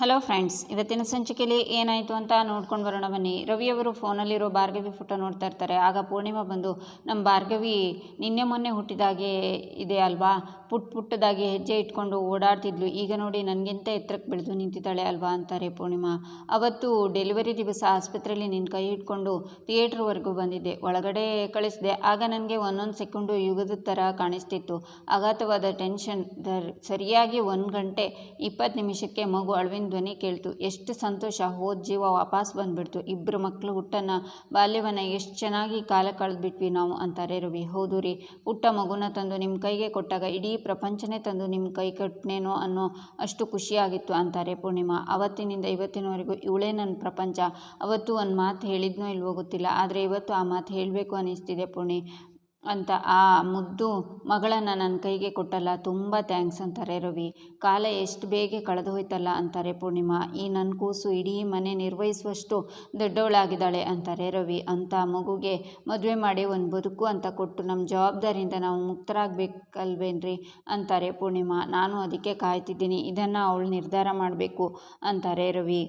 Hello friends ಇವತ್ತಿನ ಸಂಚಿಕೆಯಲ್ಲಿ ಏನಾಯಿತು ಅಂತ ನೋಡ್ಕೊಂಡು ಬರೋಣ ಬನ್ನಿ. ರವಿಯವರು ಫೋನಲ್ಲಿರೋ ಭಾರ್ಗವಿ ಫೋಟೋ ನೋಡ್ತಾ ಇರ್ತಾರೆ. ಆಗ ಪೂರ್ಣಿಮಾ ಬಂದು ನಮ್ಮ ಭಾರ್ಗವಿ ನಿನ್ನೆ ಮೊನ್ನೆ ಹುಟ್ಟಿದಾಗೆ ಇದೆ ಅಲ್ವಾ? ಪುಟ್ ಪುಟ್ಟದಾಗಿ ಹೆಜ್ಜೆ ಇಟ್ಕೊಂಡು ಓಡಾಡ್ತಿದ್ಲು. ಈಗ ನೋಡಿ ನನಗಿಂತ ಎತ್ತರಕ್ಕೆ ಬೆಳೆದು ನಿಂತಿದ್ದಾಳೆ ಅಲ್ವಾ? ಅಂತಾರೆ ಪೂರ್ಣಿಮಾ. ಅವತ್ತು ಡೆಲಿವರಿ ದಿವಸ ಆಸ್ಪತ್ರೆಯಲ್ಲಿ ನಿನ್ನ ಕೈ ಇಟ್ಕೊಂಡು ಥಿಯೇಟ್ರ್ವರೆಗೂ ಬಂದಿದ್ದೆ. ಒಳಗಡೆ ಕಳಿಸಿದೆ. ಆಗ ನನಗೆ ಒಂದೊಂದು ಸೆಕೆಂಡು ಯುಗದ ಥರ ಕಾಣಿಸ್ತಿತ್ತು. ಆಘಾತವಾದ ಟೆನ್ಷನ್. ಸರಿಯಾಗಿ ಒಂದು ಗಂಟೆ ಇಪ್ಪತ್ತು ನಿಮಿಷಕ್ಕೆ ಮಗು ಅಳುವಿನ ಧ್ವನಿ ಕೇಳ್ತು. ಎಷ್ಟು ಸಂತೋಷ. ಹೋದ ಜೀವ, ವಾಪಸ್ ಬಂದ್ಬಿಡ್ತು. ಇಬ್ಬರು ಮಕ್ಕಳು ಹುಟ್ಟನ್ನು ಬಾಲ್ಯವನ್ನು ಎಷ್ಟು ಚೆನ್ನಾಗಿ ಕಾಲ ಕಳೆದ್ಬಿಟ್ವಿ ನಾವು ಅಂತಾರೆ ರವಿ. ಹೌದು ರೀ. ಹುಟ್ಟ ಮಗುನ ತಂದು ನಿಮ್ಮ ಕೈಗೆ ಕೊಟ್ಟಾಗ ಇಡೀ ಪ್ರಪಂಚನೇ ತಂದು ನಿಮ್ಮ ಕೈ ಕಟ್ಟನೇನೋ ಅನ್ನೋ ಅಷ್ಟು ಖುಷಿಯಾಗಿತ್ತು ಅಂತಾರೆ ಪೂರ್ಣಿಮಾ. ಅವತ್ತಿನಿಂದ ಇವತ್ತಿನವರೆಗೂ ಇವಳೇ ನನ್ನ ಪ್ರಪಂಚ. ಅವತ್ತು ಒಂದು ಮಾತು ಹೇಳಿದ್ನೋ ಇಲ್ವೋ ಗೊತ್ತಿಲ್ಲ. ಆದರೆ ಇವತ್ತು ಆ ಮಾತು ಹೇಳಬೇಕು ಅನ್ನಿಸ್ತಿದೆ ಪೂರ್ಣಿ. ಅಂತ ಆ ಮುದ್ದು ಮಗಳನ್ನು ನನ್ನ ಕೈಗೆ ಕೊಟ್ಟಲ್ಲ, ತುಂಬ ಥ್ಯಾಂಕ್ಸ್ ಅಂತಾರೆ ರವಿ. ಕಾಲ ಎಷ್ಟು ಬೇಗ ಕಳೆದು ಹೋಯ್ತಲ್ಲ ಅಂತಾರೆ ಪೂರ್ಣಿಮಾ. ಈ ನನ್ನ ಕೂಸು ಇಡೀ ಮನೆ ನಿರ್ವಹಿಸುವಷ್ಟು ದೊಡ್ಡವಳಾಗಿದ್ದಾಳೆ ಅಂತಾರೆ ರವಿ. ಅಂತ ಮಗುಗೆ ಮದುವೆ ಮಾಡಿ ಒಂದು ಬದುಕು ಅಂತ ಕೊಟ್ಟು ನಮ್ಮ ಜವಾಬ್ದಾರಿಯಿಂದ ನಾವು ಮುಕ್ತರಾಗಬೇಕಲ್ವೇನ್ರಿ ಅಂತಾರೆ ಪೂರ್ಣಿಮಾ. ನಾನು ಅದಕ್ಕೆ ಕಾಯ್ತಿದ್ದೀನಿ. ಇದನ್ನು ಅವಳು ನಿರ್ಧಾರ ಮಾಡಬೇಕು ಅಂತಾರೆ ರವಿ.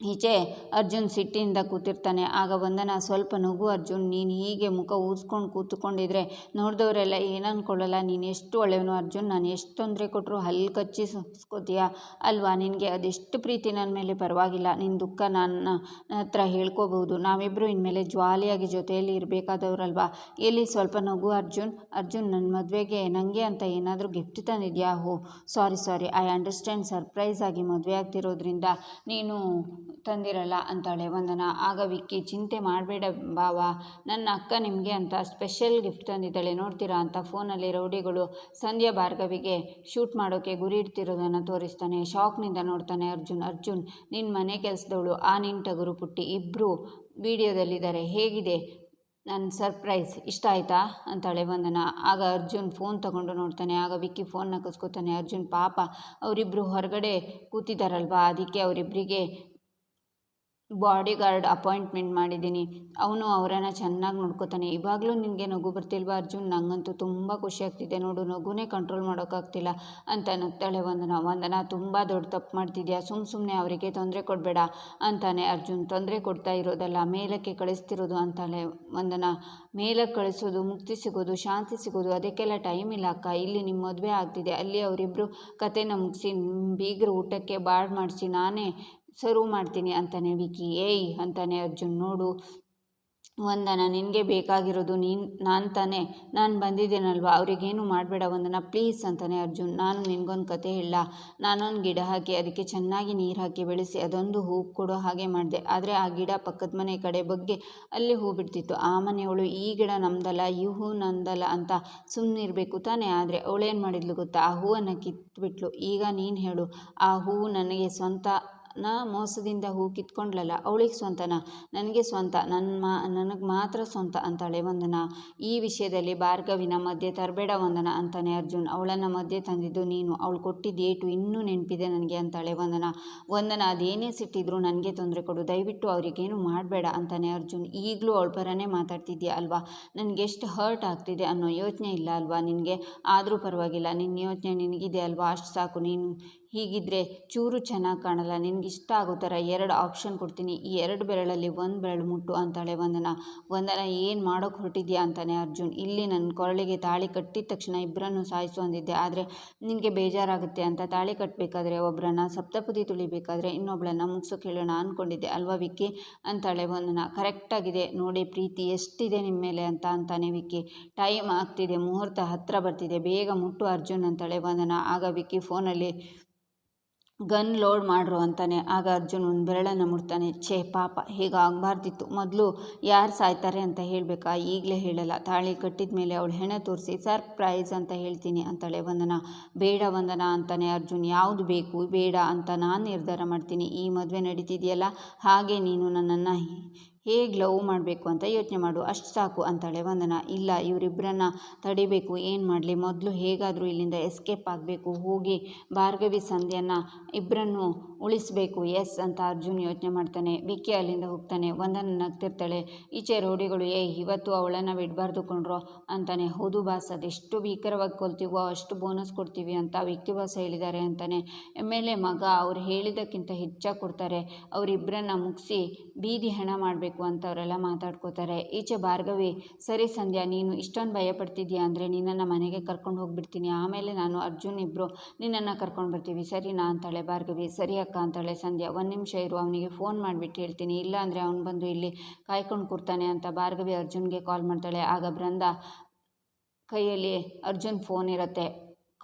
ಈಚೆ ಅರ್ಜುನ್ ಸಿಟ್ಟಿನಿಂದ ಕೂತಿರ್ತಾನೆ. ಆಗ ವಂದನ, ಸ್ವಲ್ಪ ನಗು ಅರ್ಜುನ್, ನೀನು ಹೀಗೆ ಮುಖ ಊದ್ಕೊಂಡು ಕೂತ್ಕೊಂಡಿದ್ರೆ ನೋಡಿದವರೆಲ್ಲ ಏನು ಅಂದ್ಕೊಳ್ಳಲ್ಲ ನೀನು ಎಷ್ಟು ಒಳ್ಳೆಯವನು ಅರ್ಜುನ್, ನಾನು ಎಷ್ಟು ತೊಂದರೆ ಕೊಟ್ಟರು ಹಲ್ಲು ಕಚ್ಚಿ ಸುಸ್ಕೋತೀಯ ಅಲ್ವಾ? ನಿನಗೆ ಅದೆಷ್ಟು ಪ್ರೀತಿ ನನ್ನ ಮೇಲೆ ಪರವಾಗಿಲ್ಲ. ನಿನ್ನ ದುಃಖ ನನ್ನ ಹತ್ರ ಹೇಳ್ಕೋಬಹುದು ನಾವಿಬ್ಬರು ಇನ್ಮೇಲೆ ಜ್ವಾಲಿಯಾಗಿ ಜೊತೆಯಲ್ಲಿ ಇರಬೇಕಾದವ್ರಲ್ವಾ? ಎಲ್ಲಿ ಸ್ವಲ್ಪ ನಗು ಅರ್ಜುನ್? ಅರ್ಜುನ್ ನನ್ನ ಮದುವೆಗೆ ನನಗೆ ಅಂತ ಏನಾದರೂ ಗಿಫ್ಟ್ ತಂದಿದ್ಯಾ? ಹೋ sorry sorry. I understand surprise ಆಗಿ ಮದುವೆ ಆಗ್ತಿರೋದ್ರಿಂದ ನೀನು ತಂದಿರಲ್ಲ ಅಂತಾಳೆ ವಂದನ. ಆಗ ವಿಕ್ಕಿ, ಚಿಂತೆ ಮಾಡಬೇಡ ಬಾವ, ನನ್ನ ಅಕ್ಕ ನಿಮಗೆ ಅಂತ ಸ್ಪೆಷಲ್ ಗಿಫ್ಟ್ ತಂದಿದ್ದಾಳೆ. ನೋಡ್ತೀರಾ ಅಂತ ಫೋನಲ್ಲಿ ರೌಡಿಗಳು ಸಂಧ್ಯಾ ಭಾರ್ಗವಿಗೆ ಶೂಟ್ ಮಾಡೋಕ್ಕೆ ಗುರಿ ಇಡ್ತಿರೋದನ್ನು ತೋರಿಸ್ತಾನೆ. ಶಾಕ್ನಿಂದ ನೋಡ್ತಾನೆ ಅರ್ಜುನ್ ಅರ್ಜುನ್ ನಿನ್ನ ಮನೆ ಕೆಲಸದವಳು, ಆ ನಿನ್ನ ಟಗರು ಪುಟ್ಟಿ ಇಬ್ಬರು ವಿಡಿಯೋದಲ್ಲಿದ್ದಾರೆ. ಹೇಗಿದೆ ನನ್ನ ಸರ್ಪ್ರೈಸ್ ಇಷ್ಟ ಆಯಿತಾ? ಅಂತಾಳೆ ವಂದನ. ಆಗ ಅರ್ಜುನ್ ಫೋನ್ ತಗೊಂಡು ನೋಡ್ತಾನೆ. ಆಗ ವಿಕ್ಕಿ ಫೋನ್ನ ಕಸ್ಕೋತಾನೆ ಅರ್ಜುನ್ ಪಾಪ ಅವರಿಬ್ಬರು ಹೊರಗಡೆ ಕೂತಿದ್ದಾರಲ್ವಾ? ಅದಕ್ಕೆ ಅವರಿಬ್ಬರಿಗೆ ಬಾಡಿ ಗಾರ್ಡ್ ಅಪಾಯಿಂಟ್ಮೆಂಟ್ ಮಾಡಿದ್ದೀನಿ. ಅವನು ಅವರನ್ನು ಚೆನ್ನಾಗಿ ನೋಡ್ಕೋತಾನೆ. ಇವಾಗಲೂ ನಿನಗೆ ನಗು ಬರ್ತಿಲ್ವಾ ಅರ್ಜುನ್? ನನಗಂತೂ ತುಂಬ ಖುಷಿ ಆಗ್ತಿದೆ. ನೋಡು, ನಗುನೇ ಕಂಟ್ರೋಲ್ ಮಾಡೋಕ್ಕಾಗ್ತಿಲ್ಲ ಅಂತ ನಗ್ತಾಳೆ ವಂದನ. ವಂದನ, ತುಂಬ ದೊಡ್ಡ ತಪ್ಪು ಮಾಡ್ತಿದ್ಯಾ? ಸುಮ್ಮ ಸುಮ್ಮನೆ ಅವರಿಗೆ ತೊಂದರೆ ಕೊಡಬೇಡ ಅಂತಾನೆ ಅರ್ಜುನ್. ತೊಂದರೆ ಕೊಡ್ತಾ ಇರೋದಲ್ಲ, ಮೇಲಕ್ಕೆ ಕಳಿಸ್ತಿರೋದು ಅಂತಾಳೆ ವಂದನ. ಮೇಲಕ್ಕೆ ಕಳಿಸೋದು, ಮುಕ್ತಿ ಸಿಗೋದು, ಶಾಂತಿ ಸಿಗೋದು, ಅದಕ್ಕೆಲ್ಲ ಟೈಮ್ ಇಲ್ಲ ಅಕ್ಕ. ಇಲ್ಲಿ ನಿಮ್ಮ ಮದುವೆ ಆಗ್ತಿದೆ. ಅಲ್ಲಿ ಅವರಿಬ್ಬರು ಕತೆನ ಮುಗಿಸಿ, ಬೀಗರು ಊಟಕ್ಕೆ ಬಾಡ್ ಮಾಡಿಸಿ, ನಾನೇ ಸರ್ವ್ ಮಾಡ್ತೀನಿ ಅಂತಾನೆ ವಿಕಿ, ಏಯ್, ಅಂತಾನೆ ಅರ್ಜುನ್, ನೋಡು, ವಂದನ, ನಿನಗೆ ಬೇಕಾಗಿರೋದು ನೀನು, ನಾನು ತಾನೇ, ನಾನು ಬಂದಿದ್ದೇನಲ್ವ, ಅವರಿಗೇನು ಮಾಡಬೇಡ ವಂದನ, ಪ್ಲೀಸ್, ಅಂತಾನೆ ಅರ್ಜುನ್, ನಾನು ನಿನಗೊಂದು ಕತೆ ಇಲ್ಲ ನಾನೊಂದು ಗಿಡ ಹಾಕಿ, ಅದಕ್ಕೆ ಚೆನ್ನಾಗಿ ನೀರು ಹಾಕಿ ಬೆಳೆಸಿ, ಅದೊಂದು ಹೂ ಕೊಡೋ ಹಾಗೆ ಮಾಡಿದೆ, ಆದರೆ ಆ ಗಿಡ ಪಕ್ಕದ ಮನೆ ಕಡೆ ಬಗ್ಗೆ ಅಲ್ಲಿ ಹೂ ಬಿಡ್ತಿತ್ತು, ಆ ಮನೆಯವಳು ಈ ಗಿಡ ನಮ್ದಲ್ಲ, ಈ ಹೂ ನಂದಲ್ಲ ಅಂತ ಸುಮ್ಮನಿರಬೇಕು ತಾನೇ, ಆದರೆ ಅವಳೇನು ಮಾಡಿದ್ಲು ಗೊತ್ತಾ, ಆ ಹೂವನ್ನು ಕಿತ್ಬಿಟ್ಲು, ಈಗ ನೀನು ಹೇಳು, ಆ ಹೂವು ನನಗೆ ಸ್ವಂತ ನಾ ಮೋಸದಿಂದ ಹೂ ಕಿತ್ಕೊಂಡ್ಲಲ್ಲ ಅವಳಿಗೆ ಸ್ವಂತನ ನನಗೆ ಸ್ವಂತ ನನ್ನ ಮಾ, ನನಗೆ ಮಾತ್ರ ಸ್ವಂತ ಅಂತಾಳೆ ವಂದನ. ಈ ವಿಷಯದಲ್ಲಿ ಭಾರ್ಗವಿನ ಮಧ್ಯೆ ತರಬೇಡ ವಂದನ ಅಂತಾನೆ ಅರ್ಜುನ್. ಅವಳನ್ನು ಮಧ್ಯೆ ತಂದಿದ್ದು ನೀನು. ಅವಳು ಕೊಟ್ಟಿದ್ದು ಏಟು ಇನ್ನೂ ನೆನಪಿದೆ ನನಗೆ ಅಂತಾಳೆ ವಂದನ. ವಂದನ, ಅದೇನೇ ಸಿಟ್ಟಿದ್ರು ನನಗೆ ತೊಂದರೆ ಕೊಡು. ದಯವಿಟ್ಟು ಅವರಿಗೇನು ಮಾಡಬೇಡ ಅಂತಾನೆ ಅರ್ಜುನ್. ಈಗಲೂ ಅವಳ ಪರನೇ ಮಾತಾಡ್ತಿದ್ಯಾ ಅಲ್ವಾ? ನನಗೆ ಎಷ್ಟು ಹರ್ಟ್ ಆಗ್ತಿದೆ ಅನ್ನೋ ಯೋಚನೆ ಇಲ್ಲ ಅಲ್ವಾ ನಿನಗೆ? ಆದರೂ ಪರವಾಗಿಲ್ಲ. ನಿನ್ನ ಯೋಚನೆ ನಿನಗಿದೆ ಅಲ್ವಾ? ಅಷ್ಟು ಸಾಕು. ನೀನು ಹೀಗಿದ್ದರೆ ಚೂರು ಚೆನ್ನಾಗಿ ಕಾಣಲ್ಲ. ನಿನಗೆ ಇಷ್ಟ ಆಗೋ ಥರ ಎರಡು ಆಪ್ಷನ್ ಕೊಡ್ತೀನಿ. ಈ ಎರಡು ಬೆರಳಲ್ಲಿ ಒಂದು ಬೆರಳು ಮುಟ್ಟು ಅಂತಾಳೆ ವಂದನ. ವಂದನ, ಏನು ಮಾಡೋಕ್ಕೆ ಹೊರಟಿದ್ಯಾ ಅಂತಾನೆ ಅರ್ಜುನ್. ಇಲ್ಲಿ ನನ್ನ ಕೊರಳಿಗೆ ತಾಳಿ ಕಟ್ಟಿದ ತಕ್ಷಣ ಇಬ್ಬರನ್ನು ಸಾಯಿಸು ಅಂದಿದ್ದೆ. ಆದರೆ ನಿನಗೆ ಬೇಜಾರಾಗುತ್ತೆ ಅಂತ ತಾಳಿ ಕಟ್ಟಬೇಕಾದ್ರೆ ಒಬ್ಬರನ್ನ ಸಪ್ತಪದಿ ತುಳಿಬೇಕಾದ್ರೆ ಇನ್ನೊಬ್ಬಳನ್ನ ಮುಗಿಸೋಕೆ ಹೇಳೋಣ ಅಂದ್ಕೊಂಡಿದ್ದೆ ಅಲ್ವಾ ವಿಕ್ಕಿ? ಅಂತಾಳೆ ವಂದನ. ಕರೆಕ್ಟಾಗಿದೆ ನೋಡಿ ಪ್ರೀತಿ ಎಷ್ಟಿದೆ ನಿಮ್ಮ ಮೇಲೆ ಅಂತ ಅಂತಾನೆ ವಿಕ್ಕಿ. ಟೈಮ್ ಆಗ್ತಿದೆ. ಮುಹೂರ್ತ ಹತ್ತಿರ ಬರ್ತಿದೆ. ಬೇಗ ಮುಟ್ಟು ಅರ್ಜುನ್ ಅಂತಾಳೆ ವಂದನ. ಆಗ ವಿಕ್ಕಿ ಫೋನಲ್ಲಿ ಗನ್ ಲೋಡ್ ಮಾಡ್ರು ಅಂತಾನೆ. ಆಗ ಅರ್ಜುನ್ ಒಂದು ಬೆರಳನ್ನು ಮುಡ್ತಾನೆ ಛೇ, ಪಾಪ ಹೀಗಾಗಬಾರ್ದಿತ್ತು ಮೊದಲು ಯಾರು ಸಾಯ್ತಾರೆ ಅಂತ ಹೇಳಬೇಕಾ? ಈಗಲೇ ಹೇಳಲ್ಲ. ತಾಳಿ ಕಟ್ಟಿದ ಮೇಲೆ ಅವಳು ಹೆಣೆ ತೋರಿಸಿ ಸರ್ಪ್ರೈಸ್ ಅಂತ ಹೇಳ್ತೀನಿ ಅಂತಾಳೆ ವಂದನ. ಬೇಡ ವಂದನ ಅಂತಾನೆ ಅರ್ಜುನ್. ಯಾವುದು ಬೇಕು? ಬೇಡ ಅಂತ ನಾನು ನಿರ್ಧಾರ ಮಾಡ್ತೀನಿ. ಈ ಮದುವೆ ನಡೀತಿದೆಯಲ್ಲ? ಹಾಗೆ ನೀನು ನನ್ನನ್ನು ಹೇಗೆ ಲವ್ ಮಾಡಬೇಕು ಅಂತ ಯೋಚನೆ ಮಾಡು. ಅಷ್ಟು ಸಾಕು ಅಂತಾಳೆ ವಂದನ. ಇಲ್ಲ ಇವರಿಬ್ಬರನ್ನ ತಡಿಬೇಕು, ಏನು ಮಾಡಲಿ? ಮೊದಲು ಹೇಗಾದರೂ ಇಲ್ಲಿಂದ ಎಸ್ಕೇಪ್ ಆಗಬೇಕು. ಹೋಗಿ ಭಾರ್ಗವಿ ಸಂಧ್ಯನ ಇಬ್ಬರನ್ನು ಉಳಿಸಬೇಕು. ಎಸ್ ಅಂತ ಅರ್ಜುನ್ ಯೋಚನೆ ಮಾಡ್ತಾನೆ. ಬಿಕ್ಕಿ ಅಲ್ಲಿಂದ ಹೋಗ್ತಾನೆ. ಒಂದನ್ನು ನಗ್ತಿರ್ತಾಳೆ. ಈಚೆ ರೌಡಿಗಳು, ಏ, ಇವತ್ತು ಅವಳನ್ನು ಬಿಡಬಾರ್ದು ಕೊಂಡ್ರೋ ಅಂತಾನೆ. ಹೌದು ಬಾಸ್, ಅದೆಷ್ಟು ಭೀಕರವಾಗಿ ಕೊಲ್ತೀವೋ, ಅಷ್ಟು ಬೋನಸ್ ಕೊಡ್ತೀವಿ ಅಂತ ವಿಕ್ಕಿ ಬಾಸ್ ಹೇಳಿದ್ದಾರೆ ಅಂತಾನೆ. ಎಂ ಎಲ್ ಎ ಮಗ, ಅವ್ರು ಹೇಳಿದ್ದಕ್ಕಿಂತ ಹೆಚ್ಚಾಗಿ ಕೊಡ್ತಾರೆ. ಅವರಿಬ್ಬರನ್ನ ಮುಗಿಸಿ ಬೀದಿ ಹಣ ಮಾಡಬೇಕು ಅಂತ ಅವರೆಲ್ಲ ಮಾತಾಡ್ಕೋತಾರೆ. ಈಚೆ ಭಾರ್ಗವಿ, ಸರಿ ಸಂಧ್ಯಾ, ನೀನು ಇಷ್ಟೊಂದು ಭಯ ಪಡ್ತಿದ್ಯಾ ಅಂದರೆ ನಿನ್ನನ್ನು ಮನೆಗೆ ಕರ್ಕೊಂಡು ಹೋಗ್ಬಿಡ್ತೀನಿ. ಆಮೇಲೆ ನಾನು ಅರ್ಜುನ್ ಇಬ್ಬರು ನಿನ್ನನ್ನು ಕರ್ಕೊಂಡು ಬರ್ತೀವಿ ಸರಿನಾ ಅಂತಾಳೆ ಭಾರ್ಗವಿ. ಸರಿ ಅಕ್ಕ ಅಂತಾಳೆ ಸಂಧ್ಯಾ, ಒಂದು ನಿಮಿಷ ಇರು, ಅವನಿಗೆ ಫೋನ್ ಮಾಡಿಬಿಟ್ಟು ಹೇಳ್ತೀನಿ. ಇಲ್ಲ ಅಂದರೆ ಅವ್ನು ಬಂದು ಇಲ್ಲಿ ಕಾಯ್ಕೊಂಡು ಕೂರ್ತಾನೆ ಅಂತ ಭಾರ್ಗವಿ ಅರ್ಜುನ್ಗೆ ಕಾಲ್ ಮಾಡ್ತಾಳೆ. ಆಗ ಬೃಂದ ಕೈಯಲ್ಲಿ ಅರ್ಜುನ್ ಫೋನ್ ಇರುತ್ತೆ.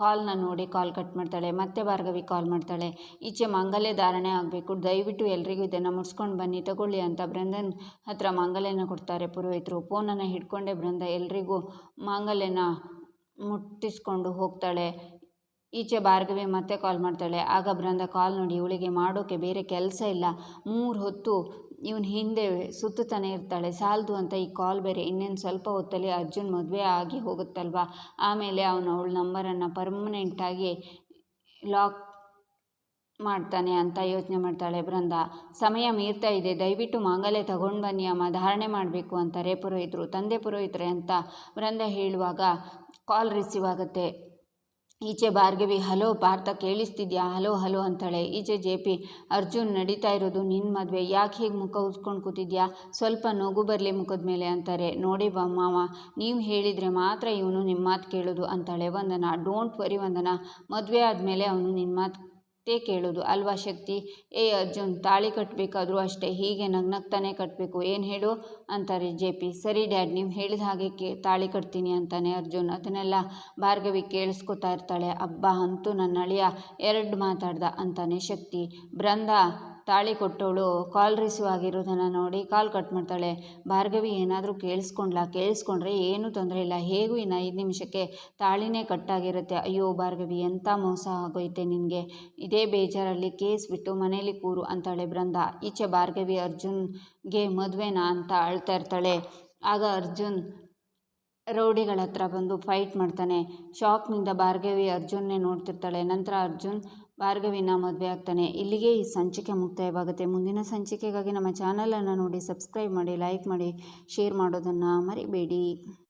ಕಾಲ್ನ ನೋಡಿ ಕಾಲ್ ಕಟ್ ಮಾಡ್ತಾಳೆ. ಮತ್ತೆ ಭಾರ್ಗವಿ ಕಾಲ್ ಮಾಡ್ತಾಳೆ. ಈಚೆ ಮಾಂಗಲ್ಯ ಧಾರಣೆ ಆಗಬೇಕು. ದಯವಿಟ್ಟು ಎಲ್ರಿಗೂ ಇದನ್ನು ಮುಡ್ಸ್ಕೊಂಡು ಬನ್ನಿ, ತಗೊಳ್ಳಿ ಅಂತ ಬೃಂದನ್ ಹತ್ರ ಮಾಂಗಲ್ಯನ ಕೊಡ್ತಾರೆ ಪುರೋಹಿತರು. ಫೋನನ್ನು ಹಿಡ್ಕೊಂಡೇ ಬೃಂದ ಎಲ್ರಿಗೂ ಮಾಂಗಲ್ಯನ ಮುಟ್ಟಿಸ್ಕೊಂಡು ಹೋಗ್ತಾಳೆ. ಈಚೆ ಭಾರ್ಗವಿ ಮತ್ತೆ ಕಾಲ್ ಮಾಡ್ತಾಳೆ. ಆಗ ಬೃಂದ ಕಾಲ್ ನೋಡಿ, ಇವಳಿಗೆ ಮಾಡೋಕ್ಕೆ ಬೇರೆ ಕೆಲಸ ಇಲ್ಲ. ಮೂರು ಹೊತ್ತು ಇವನು ಹಿಂದೆ ಸುತ್ತುತ್ತಾನೆ ಇರ್ತಾಳೆ. ಸಾಲದು ಅಂತ ಈ ಕಾಲ್ ಬೇರೆ. ಇನ್ನೇನು ಸ್ವಲ್ಪ ಹೊತ್ತಲ್ಲಿ ಅರ್ಜುನ್ ಮದುವೆ ಆಗಿ ಹೋಗುತ್ತಲ್ವ? ಆಮೇಲೆ ಅವನು ಅವಳ ನಂಬರನ್ನು ಪರ್ಮನೆಂಟಾಗಿ ಲಾಕ್ ಮಾಡ್ತಾನೆ ಅಂತ ಯೋಚನೆ ಮಾಡ್ತಾಳೆ ಬೃಂದ. ಸಮಯ ಮೀರ್ತಾ ಇದೆ. ದಯವಿಟ್ಟು ಮಾಂಗಲ್ಯ ತಗೊಂಡು ಬನ್ನಿ ಅಮ್ಮ. ಧಾರಣೆ ಮಾಡಬೇಕು ಅಂತಾರೆ ಪುರೋಹಿತರು, ತಂದೆ ಪುರೋಹಿತರೆ ಅಂತ ಬೃಂದ ಹೇಳುವಾಗ ಕಾಲ್ ರಿಸೀವ್ ಆಗುತ್ತೆ. ಈಚೆ ಭಾರ್ಗವಿ, ಹಲೋ ಪಾರ್ಥ, ಕೇಳಿಸ್ತಿದ್ಯಾ? ಹಲೋ ಹಲೋ ಅಂತಾಳೆ. ಈಚೆ ಜೆ ಪಿ, ಅರ್ಜುನ್, ನಡೀತಾ ಇರೋದು ನಿನ್ನ ಮದುವೆ. ಯಾಕೆ ಹೀಗೆ ಮುಖ ಉಸ್ಕೊಂಡು ಕೂತಿದ್ಯಾ? ಸ್ವಲ್ಪ ನೋಗು ಬರಲಿ ಮುಖದ ಮೇಲೆ ಅಂತಾರೆ. ನೋಡಿ ಬಾ ಮಾವ, ನೀವು ಹೇಳಿದರೆ ಮಾತ್ರ ಇವನು ನಿಮ್ಮ ಮಾತು ಕೇಳೋದು ಅಂತಾಳೆ. Vandana, don't worry Vandana. ಮದುವೆ ಆದಮೇಲೆ ಅವನು ನಿನ್ನ ಮಾತು ತೇ ಕೇಳೋದು ಅಲ್ವಾ ಶಕ್ತಿ? ಏ ಅರ್ಜುನ್, ತಾಳಿ ಕಟ್ಟಬೇಕಾದ್ರೂ ಅಷ್ಟೇ. ಹೀಗೆ ನಗ್ನಗ್ತಾನೆ ಕಟ್ಟಬೇಕು ಏನು ಹೇಳು? ಅಂತಾರೆ ಜೆ ಪಿ. ಸರಿ ಡ್ಯಾಡ್, ನೀವು ಹೇಳಿದ ಹಾಗೆ ಕೇ, ತಾಳಿ ಕಟ್ತೀನಿ ಅಂತಾನೆ ಅರ್ಜುನ್. ಅದನ್ನೆಲ್ಲ ಭಾರ್ಗವಿ ಕೇಳಿಸ್ಕೊತಾ ಇರ್ತಾಳೆ. ಅಬ್ಬಾ, ಅಂತೂ ನನ್ನ ಅಳಿಯ ಎರಡು ಮಾತಾಡ್ದ ಅಂತಾನೆ ಶಕ್ತಿ. ಬೃಂದ ತಾಳಿ ಕೊಟ್ಟವಳು ಕಾಲ್ ರಿಸೀವ್ ಆಗಿರೋದನ್ನು ನೋಡಿ ಕಾಲ್ ಕಟ್ ಮಾಡ್ತಾಳೆ. ಭಾರ್ಗವಿ ಏನಾದರೂ ಕೇಳಿಸ್ಕೊಂಡ್ಲ? ಕೇಳಿಸ್ಕೊಂಡ್ರೆ ಏನೂ ತೊಂದರೆ ಇಲ್ಲ. ಹೇಗೂ ಇನ್ನು ಐದು ನಿಮಿಷಕ್ಕೆ ತಾಳಿನೇ ಕಟ್ಟಾಗಿರುತ್ತೆ ಅಯ್ಯೋ ಭಾರ್ಗವಿ ಎಂಥ ಮೋಸ ಆಗೋಯ್ತೆ ನಿನಗೆ? ಇದೇ ಬೇಜಾರಲ್ಲಿ ಕೇಸ್ ಬಿಟ್ಟು ಮನೇಲಿ ಕೂರು ಅಂತಾಳೆ ಬೃಂದ. ಈಚೆ ಭಾರ್ಗವಿ ಅರ್ಜುನ್ಗೆ ಮದುವೆನಾ ಅಂತ ಅಳ್ತಾ ಇರ್ತಾಳೆ. ಆಗ ಅರ್ಜುನ್ ರೌಡಿಗಳ ಹತ್ರ ಬಂದು ಫೈಟ್ ಮಾಡ್ತಾನೆ. ಶಾಕ್ನಿಂದ ಭಾರ್ಗವಿ ಅರ್ಜುನ್ನೇ ನೋಡ್ತಿರ್ತಾಳೆ. ನಂತರ ಅರ್ಜುನ್ ಭಾರ್ಗವಿನ ಮದುವೆ ಆಗ್ತಾನೆ. ಇಲ್ಲಿಗೆ ಈ ಸಂಚಿಕೆ ಮುಕ್ತಾಯವಾಗುತ್ತೆ. ಮುಂದಿನ ಸಂಚಿಕೆಗಾಗಿ ನಮ್ಮ ಚಾನಲನ್ನು ನೋಡಿ, ಸಬ್ಸ್ಕ್ರೈಬ್ ಮಾಡಿ, ಲೈಕ್ ಮಾಡಿ, ಶೇರ್ ಮಾಡೋದನ್ನು ಮರಿಬೇಡಿ.